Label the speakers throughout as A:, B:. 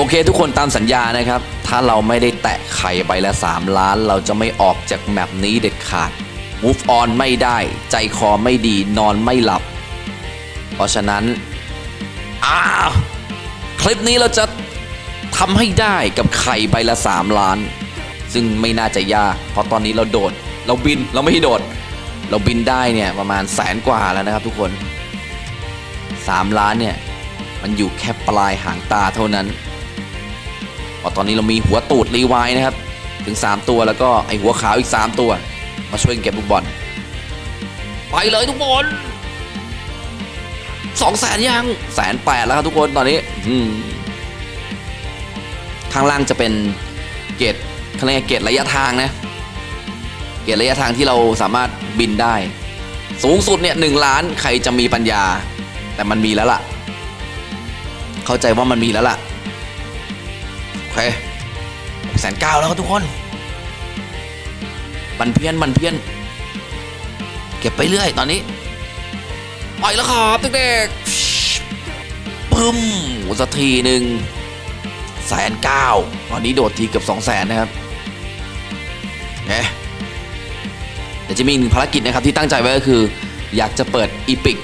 A: โอเคทุกคนตามสัญญานะครับ ถ้าเราไม่ได้แตะไข่ใบละ 3 ล้าน เราจะไม่ออกจากแมปนี้เด็ดขาด move on ไม่ได้ ใจคอไม่ดีนอนไม่หลับ เพราะฉะนั้นอ้าวคลิปนี้เราจะทำให้ได้กับไข่ใบละ 3 ล้าน ซึ่งไม่น่าจะยาก เพราะตอนนี้เราโดด เราบินเราไม่ได้โดด เราบินได้เนี่ยประมาณแสนกว่าแล้วนะครับทุกคน 3 ล้านเนี่ย มันอยู่แค่ปลายหางตาเท่านั้น ตอนนี้เรามีหัวตูดรีไวน์นะครับ ถึง 3 ตัวแล้วก็ไอหัวขาวอีก 3 ตัว มาช่วยเก็บลูกบอลไปเลยทุกคนสองแสนยังแสนแปดแล้วครับทุกคนตอนนี้อืมข้างล่างจะเป็นเกตเขาเรียกเกตระยะทางนะ เกตระยะทางที่เราสามารถบินได้ สูงสุดเนี่ยหนึ่งล้านใครจะมีปัญญา แต่มันมีแล้วล่ะ เข้าใจว่ามันมีแล้วล่ะ เคแสนเก้าแล้วครับทุกคน บันเพี้ยนบันเพี้ยน เก็บไปเรื่อยตอนนี้ไปแล้วครับเด็กๆปึ้มโอ้สักทีหนึ่งแสนเก้าตอนนี้โดดทีเกือบสองแสนนะครับเอ๊ะเดี๋ยวจะมีอีกหนึ่งภารกิจนะครับที่ตั้งใจไว้ก็คือ อยากจะเปิดอีพิก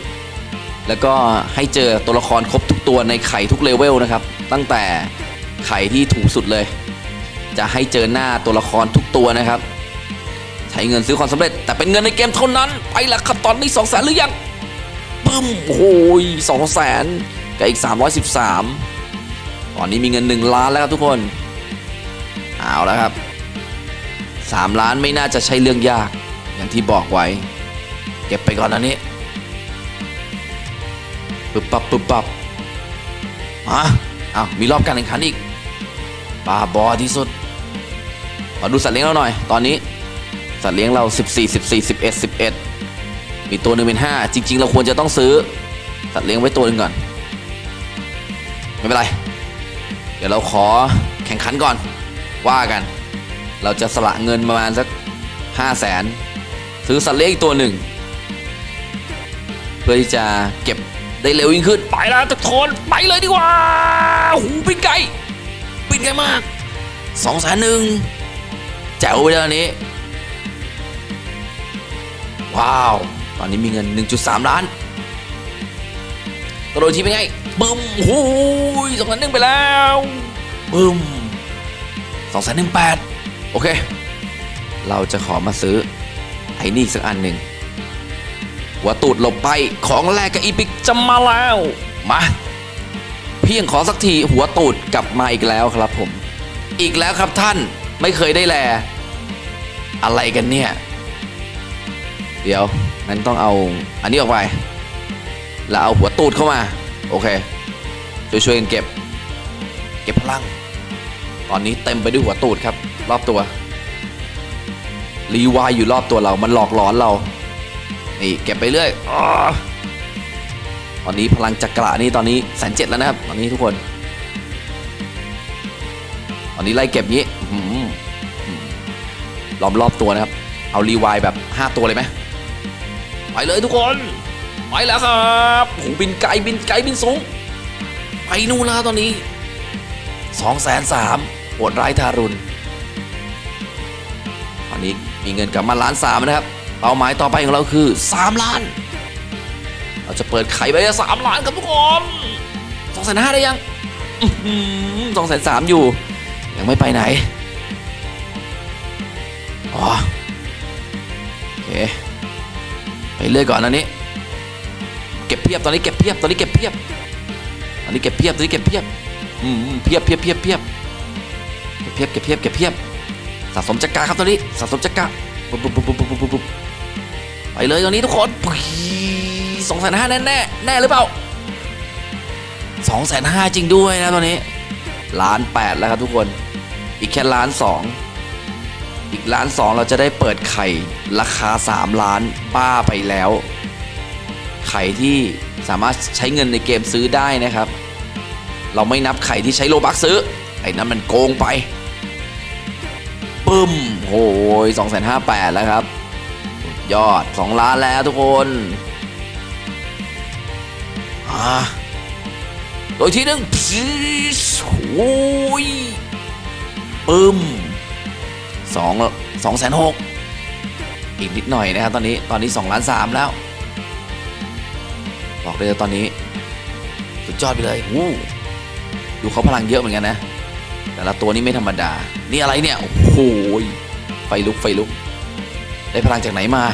A: แล้วก็ให้เจอตัวละครครบทุกตัวในไข่ทุกเลเวลนะครับ ตั้งแต่ ไข่ที่ถูกสุดเลย จะให้เจอหน้าตัวละครทุกตัวนะครับ ใช้เงินซื้อความสำเร็จ แต่เป็นเงินในเกมเท่านั้น ไปละครับตอนนี้2 0 0แสนหรือยังปึ้มโอ้ยสองแสนกับอีก 313 ตอนนี้มีเงิน 1 ล้านแล้วครับทุกคน เอาแล้วครับ 3 ล้านไม่น่าจะใช่เรื่องยาก อย่างที่บอกไว้ เก็บไปก่อนอันนี้ปึ๊บปับปึ๊บปับมาเอามีรอบการแข่งขันอีก บ้าบอที่สุดมาดูสัตว์เลี้ยงเราหน่อย ตอนนี้ สัตว์เลี้ยงเรา 14 14 11 11 มีตัวหนึ่งเป็น 5 จริง ๆ เราควรจะต้องซื้อ สัตว์เลี้ยงไว้ตัวหนึ่งก่อน ไม่เป็นไร เดี๋ยวเราขอแข่งขันก่อน ว่ากัน เราจะสละเงินประมาณสัก 5 0 0แสนซื้อสัตว์เลี้ยงอีกตัวหนึ่ง เพื่อที่จะเก็บได้เร็วยิ่งขึ้น ไปแล้วทุกคนไปเลยดีกว่า หูปินไก่ ปินไก่มากสองแสนหนึ่งแจ๋วไปแล้วอันนี้ ว้าว ตอนนี้มีเงิน 1.3 ล้านกระโดดทีเป็นไงบึ้มหูยสองแสนหนึ่งไปแล้วบึ้มสองแสนหนึ่งแปดโอเค เราจะขอมาซื้อไอ้นี่อีกสักอันหนึ่งหัวตูดหลบไปของแรกกับอีพิกจะมาแล้ว มา เพียงขอสักทีหัวตูดกลับมาอีกแล้วครับผม อีกแล้วครับท่านไม่เคยได้แล อะไรกันเนี่ย เดี๋ยวงั้นต้องเอาอันนี้ออกไป แล้วเอาหัวตูดเข้ามา โอเค ช่วยๆกันเก็บ เก็บพลัง ตอนนี้เต็มไปด้วยหัวตูดครับ รอบตัวรีวายอยู่รอบตัวเรา มันหลอกหลอนเรา นี่เก็บไปเรื่อยอ ตอนนี้พลังจักระนี่ตอนนี้แสนเจ็ดแล้วนะครับตอนนี้ทุกคน ตอนนี้ไล่เก็บงี้หล้อมรอบตัวนะครับ เอารีวายแบบ 5 ตัวเลยไหมไปเลยทุกคนไปแล้วครับโหบินไกลบินไกลบินสูงไปนู่นแล้วตอนนี้สองแสนสามโหดร้ายทารุณตอนนี้มีเงินกลับมาล้านสามนะครับเป้าหมายต่อไปของเราคือ 3 ล้าน เราจะเปิดไข่ไปสามล้านครับทุกคนสองแสนห้าได้ยังสองแสนสามอยู่ ยังไม่ไปไหน อ๋อ โอเค ไปเรื่อยก่อนอันนี้ เก็บเพียบ ตอนนี้เก็บเพียบ ตอนนี้เก็บเพียบ ตอนนี้เก็บเพียบ ตอนนี้เก็บเพียบ อืมเพียบเพียบเพียบเพียบเก็บเพียบเก็บเพียบเก็บเพียบ สะสมจักรครับตอนนี้ สะสมจักรปุ๊บปุ๊บปุ๊บปุ๊บปุ๊บไปเลยตอนนี้ทุกคน สองแสนห้าแน่แน่แน่หรือเปล่าสองแสนห้าจริงด้วยนะตอนนี้ล้านแปดแล้วครับทุกคน อีกแค่ล้านสองอีกล้านสองเราจะได้เปิดไข่ราคา3ล้านบ้าไปแล้ว ไข่ที่สามารถใช้เงินในเกมซื้อได้นะครับ เราไม่นับไข่ที่ใช้โลบักซื้อไอ้นั้นมันโกงไปปึ้มโอ้ยสองแสนห้าแปดแล้วครับ ยอดสองล้านแล้วทุกคน โดยที่หนึ่งพีโอ้ยปึ้มสองสองแสนหกอีกนิดหน่อยนะครับตอนนี้ตอนนี้สองล้านสามแล้ว บอกเลยตอนนี้สุดยอดไปเลยวู้ดูเขาพลังเยอะเหมือนกันนะ แต่ละตัวนี้ไม่ธรรมดา นี่อะไรเนี่ย โอ้โหยไฟลุกไฟลุก ได้พลังจากไหนมา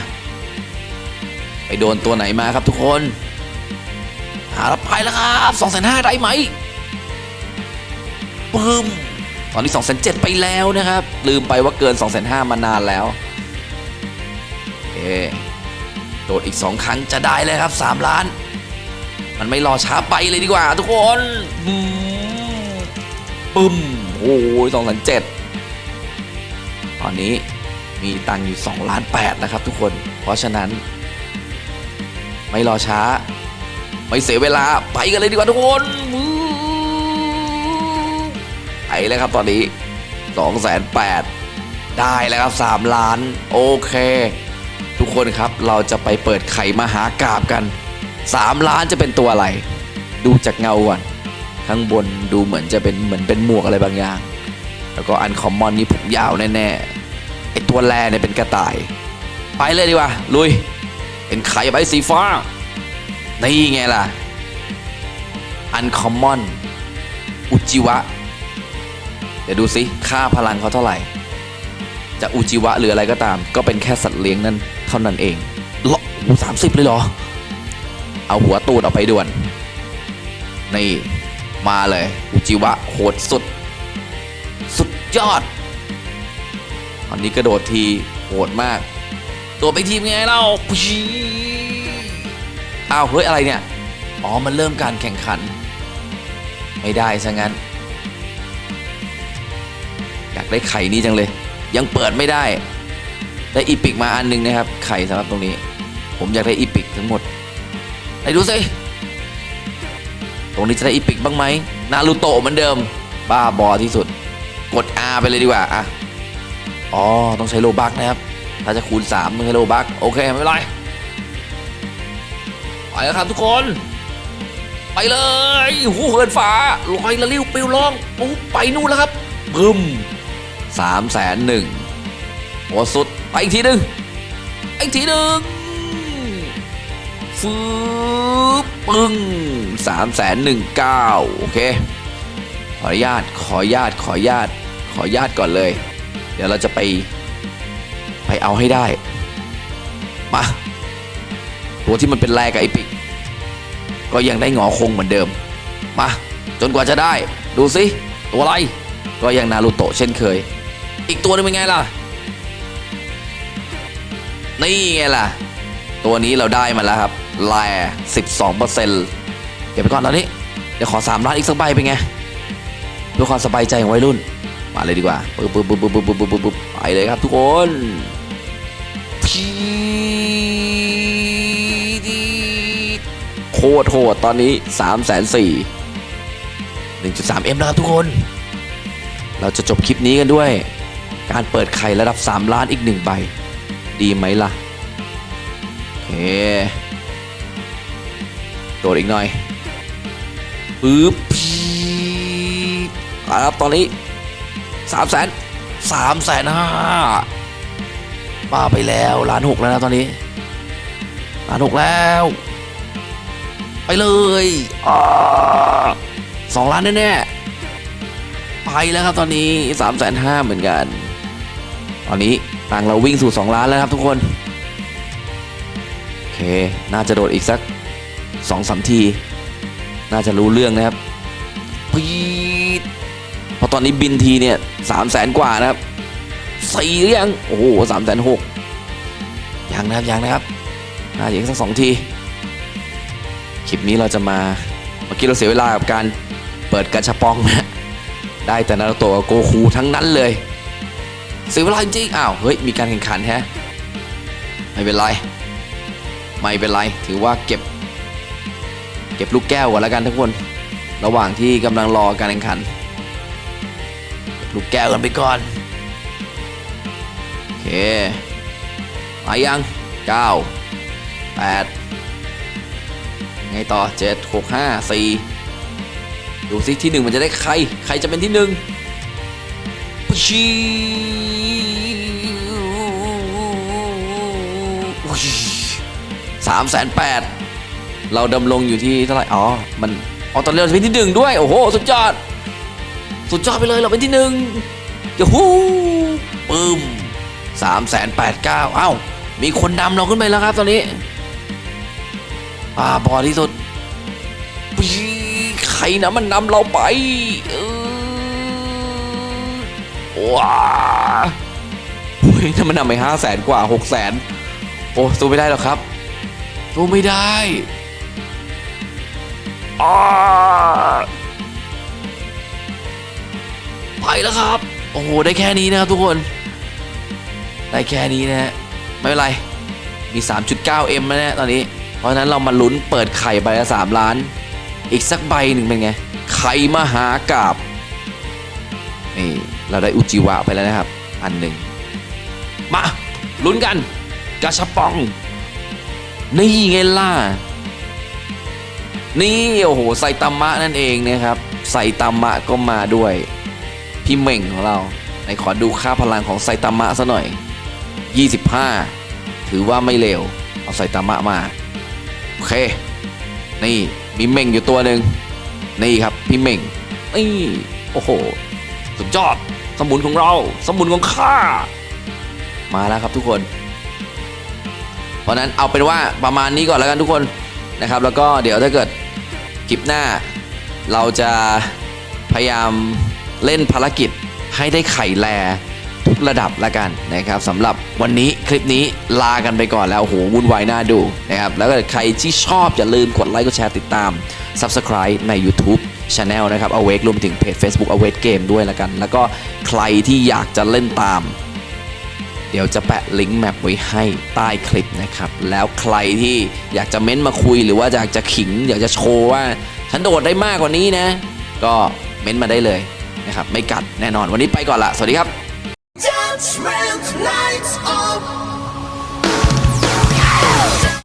A: ไปโดนตัวไหนมาครับทุกคน หารับไปแล้วครับสองแสนห้าได้ไหมปึ้มตอนนี้สองแสนเไปแล้วนะครับ ลืมไปว่าเกินสองแสนห้ามานานแล้วโอโดดอีกสองครั้งจะได้เลยครับสามล้าน มันไม่รอช้าไปเลยดีกว่า ทุกคนปึ้มโอ้ยสองแสนเจ็ดตอนนี้มีตังค์อยู่2ล้าน8แล้วครับทุกคน เพราะฉะนั้น ไม่รอช้า ไม่เสียเวลาไปกันเลยดีกว่าทุกคนไปเลยครับตอนนี้2 8 0 0 0ได้แล้วครับ3ล้าน โอเค ทุกคนครับเราจะไปเปิดไข่มหากราบกัน3ล้านจะเป็นตัวอะไร ดูจากเงาก่อนข้างบนดูเหมือนจะเป็นเหมือนเป็นหมวกอะไรบางอย่าง แล้วก็อันคอมมอนนี่ผมยาวแน่ๆไอตัวแรเนี่ยเป็นกระต่าย ไปเลยดีกว่าลุยเป็นไข่ใบสีฟ้า นี่ไงล่ะ อันคอมมอน อุจิวะ เดี๋ยวดูสิ ค่าพลังเขาเท่าไหร่ จะอุจิวะหรืออะไรก็ตาม ก็เป็นแค่สัตว์เลี้ยงนั่นเท่านั้นเองเหรออ้สามสิบเลยเหรอ เอาหัวตูดออกไปด่วน นี่ มาเลย อุจิวะโหดสุด สุดยอดตอนนี้กระโดดทีโหดมาก ตัวไปทีมไงเรา อ้าวเฮ้ยอะไรเนี่ย อ๋อมันเริ่มการแข่งขัน ไม่ได้ซะงั้น อยากได้ไข่นี้จังเลย ยังเปิดไม่ได้ ได้อีพิกมาอันหนึงนะครับ ไข่สำหรับตรงนี้ ผมอยากได้อีพิกทั้งหมดไหนดูสิตรงนี้จะได้อีพิกบ้างไหมนารูโตะเหมือนเดิม บ้าบอที่สุด กด R ไปเลยดีกว่าอะอ๋อต้องใช้โลบักนะครับ ถ้าจะคูณ3ต้องใช้โลบักโอเคไม่เป็นไร ไปแล้วครับทุกคน ไปเลยหูเหินฟ้าลอยละลิ้วปิวล่องโอ้ไปนู่นแล้วครับบึ้มสามแสนหนึ่งหัวสุดไปอีกทีหนึ่งอีกทีหนึ่งฟืบปึ้งสามแสนหนึ่งเก้าโอเค ขออนุญาตขออนุญาตขออนุญาตขออนุญาตก่อนเลย เดี๋ยวเราจะไป ไปเอาให้ได้ มา ตัวที่มันเป็นแรกับไอปิก ก็ยังได้หงอคงเหมือนเดิม มาจนกว่าจะได้ดูสิตัวอะไรก็ยังนารูโตะเช่นเคย อีกตัวนึงเป็นไงล่ะ นี่ไงล่ะ ตัวนี้เราได้มาแล้วครับแร่สิบสองเปอร์เซ็นต์เก็บไปก่อนตอนนี้ เดี๋ยวขอสามล้านอีกสักใบเป็นไงเพื่อความสบายใจของวัยรุ่น มาเลยดีกว่าปึ๊บปึ๊บปึ๊บปึ๊บปึ๊บปึ๊บปึ๊บไปเลยครับทุกคนพี ตรโหดตอนนี้3ามแสนสี่หนึ่งจุดสามเอ็มแล้วทุกคน เราจะจบคลิปนี้กันด้วย การเปิดไข่ระดับ 3 ล้านอีกหนึ่งใบ ดีไหมล่ะโอเคโดดอีกหน่อยปึ๊บพีดเอาละครับตอนนี้สามแสนสามแสนห้าบ้าไปแล้วล้านหกแล้วนะตอนนี้ล้านหกแล้ว ไปเลยอ่าสองล้านแน่ๆ ไปแล้วครับตอนนี้สามแสนห้าเหมือนกัน ตอนนี้ตังเราวิ่งสู่สองล้านแล้วครับทุกคน โอเค น่าจะโดดอีกสักสองสามที น่าจะรู้เรื่องนะครับปีดเพราะตอนนี้บินทีเนี่ยสามแสนกว่านะครับสี่หรือยัง โอ้โหสามแสนหกยังนะครับยังนะครับ น่าจะอีกสักสองที ลิปนี้เราจะมาเมื่อกี้เราเสียเวลากับการเปิดกระชับปองนะได้แต่นารูโตะกับโกคูทั้งนั้นเลย เสียเวลาจริงๆอ้าวเฮ้ยมีการแข่งขันแฮะไม่เป็นไร ไม่เป็นไรถือว่าเก็บ เก็บลูกแก้วก่อนแล้วกันทุกคน ระหว่างที่กำลังรอการแข่งขันลูกแก้วกันไปก่อนโอเคมายังเก้าแปด ไงต่อเจ็ดหกห้าสี่ดูสิที่หนึ่งมันจะได้ใคร ใครจะเป็นที่หนึ่งชีสามแสนแปดเราดำรงอยู่ที่เท่าไหร่ อ๋อ มัน อ๋อ ตอนเราเป็นที่หนึ่งด้วย โอ้โห สุดยอด สุดยอดไปเลย เราเป็นที่หนึ่งยูฮูปึ้มสามแสนแปดเก้าเอ้า มีคนดำเราขึ้นไปแล้วครับตอนนี้ อ่าบอที่สุดปีใครนะมันนำเราไปเออว้าโอ้ยถ้ามันนำไปห้าแสนกว่าหกแสนโอ้สู้ไม่ได้หรอกครับสู้ไม่ได้อ้าไปแล้วครับ โอ้โห ได้แค่นี้นะครับทุกคน ได้แค่นี้นะฮะ ไม่เป็นไร มี 3.9M แล้วนะตอนนี้ เพราะฉะนั้นเรามาลุ้นเปิดไข่ใบละ3ล้าน อีกสักใบหนึ่งเป็นไง ไข่มหากาบนี่เราได้อุจิวะไปแล้วนะครับ อันหนึ่งมาลุ้นกันกาชาปองนี่ไงล่ะนี่โอ้โหไซตามะนั่นเองนะครับไซตามะก็มาด้วย พี่เหม่งของเราไหนขอดูค่าพลังของไซตามะซะหน่อย 25 ถือว่าไม่เลวเอาไซตามะมา อเค นี่มีเหม่งอยู่ตัวหนึ่งนี่ครับพี่เหม่งนี่โอ้โหสุดยอดสมุนของเรา สมุนของข้ามาแล้วครับทุกคน เพราะนั้นเอาเป็นว่าประมาณนี้ก่อนแล้วกันทุกคนนะครับ แล้วก็เดี๋ยวถ้าเกิดคลิปหน้า เราจะพยายามเล่นภารกิจให้ได้ไข่แล ทุกระดับละกันนะครับสำหรับวันนี้คลิปนี้ลากันไปก่อนแล้วโอ้โหวุ่นวายน่าดูนะครับแล้วก็ใครที่ชอบอย่าลืมกดไลค์กดแชร์ติดตาม Subscribe ใน YouTube Channel นะครับ Awake รวมถึงเพจ Facebook Awake Game ด้วยละกัน แล้วก็ใครที่อยากจะเล่นตาม เดี๋ยวจะแปะลิงก์แมปไว้ให้ใต้คลิปนะครับ แล้วใครที่อยากจะเม้นต์มาคุยหรือว่าอยากจะขิง อยากจะโชว์ว่าฉันโดดได้มากกว่านี้นะ ก็เม้นต์มาได้เลยนะครับไม่กัดแน่นอนวันนี้ไปก่อนละสวัสดีครับ
B: Judgment lights up. Oh.